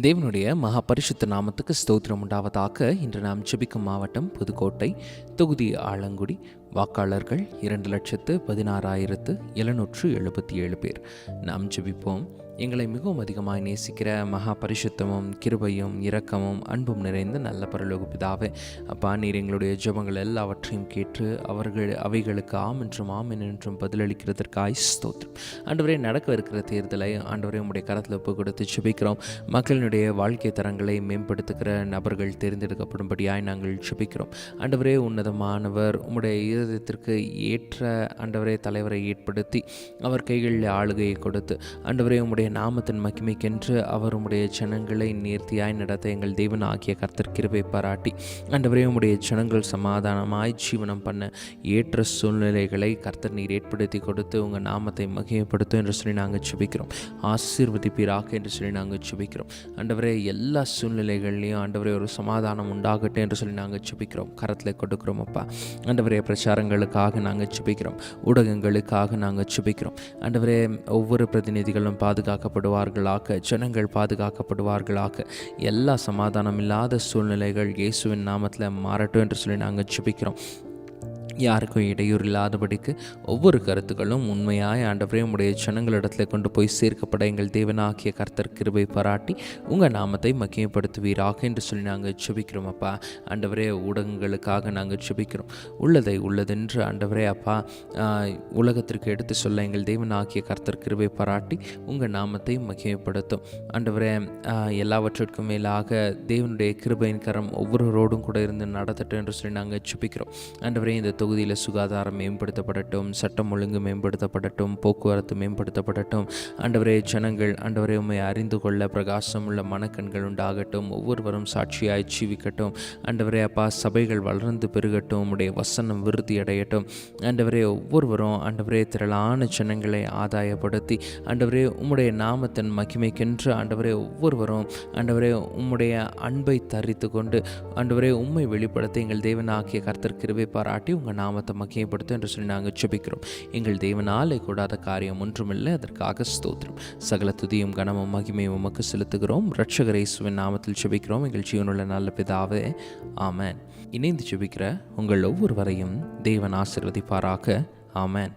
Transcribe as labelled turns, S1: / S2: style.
S1: தேவனுடைய மகா பரிசுத்த நாமத்துக்கு ஸ்தோத்திரம் உண்டாவதாக இன்று நாம் ஜெபிக்கும் மாவட்டம் புதுக்கோட்டை தொகுதி ஆலங்குடி. வாக்காளர்கள் இரண்டு லட்சத்து பதினாறாயிரத்து எழுநூற்று எழுபத்தி ஏழு பேர். நாம் ஜெபிப்போம். எங்களை மிகவும் அதிகமாக நேசிக்கிற மகா பரிசுத்தமும் கிருபையும் இரக்கமும் அன்பும் நிறைந்த நல்ல பரலோக பிதாவே. அப்பா நீர் எங்களுடைய ஜபங்கள் எல்லாவற்றையும் கேட்டு அவர்கள் அவைகளுக்கு ஆம் என்றும் ஆம் என்றும் பதிலளிக்கிறதற்காய் ஸ்தோத்திரம். ஆண்டவரே நடக்க இருக்கிற தேர்தலை ஆண்டவரே உங்களுடைய கரத்தில் ஒப்பு கொடுத்து சுபிக்கிறோம் மக்களினுடைய வாழ்க்கை தரங்களை மேம்படுத்துகிற நபர்கள் தேர்ந்தெடுக்கப்படும்படியாய் நாங்கள் ஜெபிக்கிறோம். ஆண்டவரே உன்னதமானவர் உம்முடைய இருதயத்திற்கு ஏற்ற ஆண்டவரே தலைவரை ஏற்படுத்தி அவர் கைகளில் ஆளுகையை கொடுத்து ஆண்டவரே உம்முடைய நாமத்தின் மகிமைக்கென்று அவர் உம்முடைய ஜனங்களை நேர்த்தியாய் நடத்த எங்கள் தேவன் ஆகிய கர்த்தர் கிருபை பாராட்டி. அண்டவரே உம்முடைய ஜனங்கள் சமாதானமாய் ஜீவனம் பண்ண ஏற்ற சூழ்நிலைகளை கர்த்தர் நீர் ஏற்படுத்தி கொடுத்து உங்கள் நாமத்தை மகிமைப்படுத்தும் என்று சொல்லி நாங்கள் சுபிக்கிறோம் ஆசீர்வதிப்பீராக என்று சொல்லி நாங்கள் சுபிக்கிறோம் ஆண்டவரே எல்லா சூழ்நிலைகள்லையும் ஆண்டவரே ஒரு சமாதானம் உண்டாகட்டும் என்று சொல்லி நாங்கள் சுபிக்கிறோம் கரத்தில் கொடுக்குறோம் அப்பா. ஆண்டவரே பிரச்சாரங்களுக்காக நாங்கள் சுபிக்கிறோம் ஊடகங்களுக்காக நாங்கள் சுபிக்கிறோம் ஆண்டவரே ஒவ்வொரு பிரதிநிதிகளும் பாதுகாக்கப்படுவார்களாக ஜனங்கள் பாதுகாக்கப்படுவார்களாக. எல்லா சமாதானம் இல்லாத சூழ்நிலைகள் இயேசுவின் நாமத்தில் மாறட்டும் என்று சொல்லி நாங்கள் ஜெபிக்கிறோம். யாருக்கும் இடையூறு இல்லாதபடிக்கு ஒவ்வொரு கருத்துக்களும் உண்மையாய் ஆண்டவரே உடைய ஜனங்களிடத்தில் கொண்டு போய் சேர்க்கப்பட எங்கள் தேவனாகிய கர்த்தர் கிருபை பாராட்டி உங்கள் நாமத்தை மக்கியப்படுத்துவீராக என்று சொல்லி நாங்கள் செபிக்கிறோம் அப்பா. ஆண்டவரே ஊடகங்களுக்காக நாங்கள் செபிக்கிறோம் உள்ளதை உள்ளதென்று ஆண்டவரே அப்பா உலகத்திற்கு எடுத்து சொல்ல எங்கள் தேவனாகிய கர்த்தர் கிருபை பாராட்டி உங்கள் நாமத்தை மகிமைப்படுத்தும். ஆண்டவரே எல்லாவற்றிற்கும் மேலாக தேவனுடைய கிருபையின் கரம் ஒவ்வொருவரோடும் கூட இருந்து நடத்தட்டும் என்று சொல்லி நாங்கள் சுபிக்கிறோம் ஆண்டவரே இந்த தொகுதியில் சுகாதாரம் மேம்படுத்தப்படட்டும் சட்டம் ஒழுங்கு மேம்படுத்தப்படட்டும் போக்குவரத்து மேம்படுத்தப்படட்டும். ஆண்டவரே ஜனங்கள் ஆண்டவரே உண்மை அறிந்து கொள்ள பிரகாசமுள்ள மனக்கண்கள் உண்டாகட்டும். ஒவ்வொருவரும் சாட்சியாய் ஜீவிக்கட்டும். ஆண்டவரே அப்பா சபைகள் வளர்ந்து பெருகட்டும். உம்முடைய வசனம் விருத்தி அடையட்டும். ஆண்டவரே ஒவ்வொருவரும் ஆண்டவரே திரளான ஜனங்களை ஆதாயப்படுத்தி ஆண்டவரே உம்முடைய நாமத்தின் மகிமைக்கென்று ஆண்டவரே ஒவ்வொருவரும் ஆண்டவரே உம்முடைய அன்பை தரித்து கொண்டு ஆண்டவரே உம்மை வெளிப்படுத்த எங்கள் தேவன் ஆகிய கர்த்தர் கிருபை பாராட்டி உங்கள் நாமத்தை மக்கியப்படுத்தும் என்று சொல்லி நாங்கள் ஜெபிக்கிறோம். எங்கள் தேவனாலே கூடாத காரியம் ஒன்றுமில்லை. அதற்காக ஸ்தோத்திரம். சகல துதியும் கனமும் மகிமையும் உமக்கு செலுத்துகிறோம். ரட்சகர் இயேசுவின் நாமத்தில் ஜெபிக்கிறோம். எங்கள் ஜீவனுள்ள நல்ல பிதாவே. ஆமேன். இணைந்து ஜெபிக்கிற உங்கள் ஒவ்வொருவரையும் தேவன் ஆசிர்வதிப்பாராக. ஆமேன்.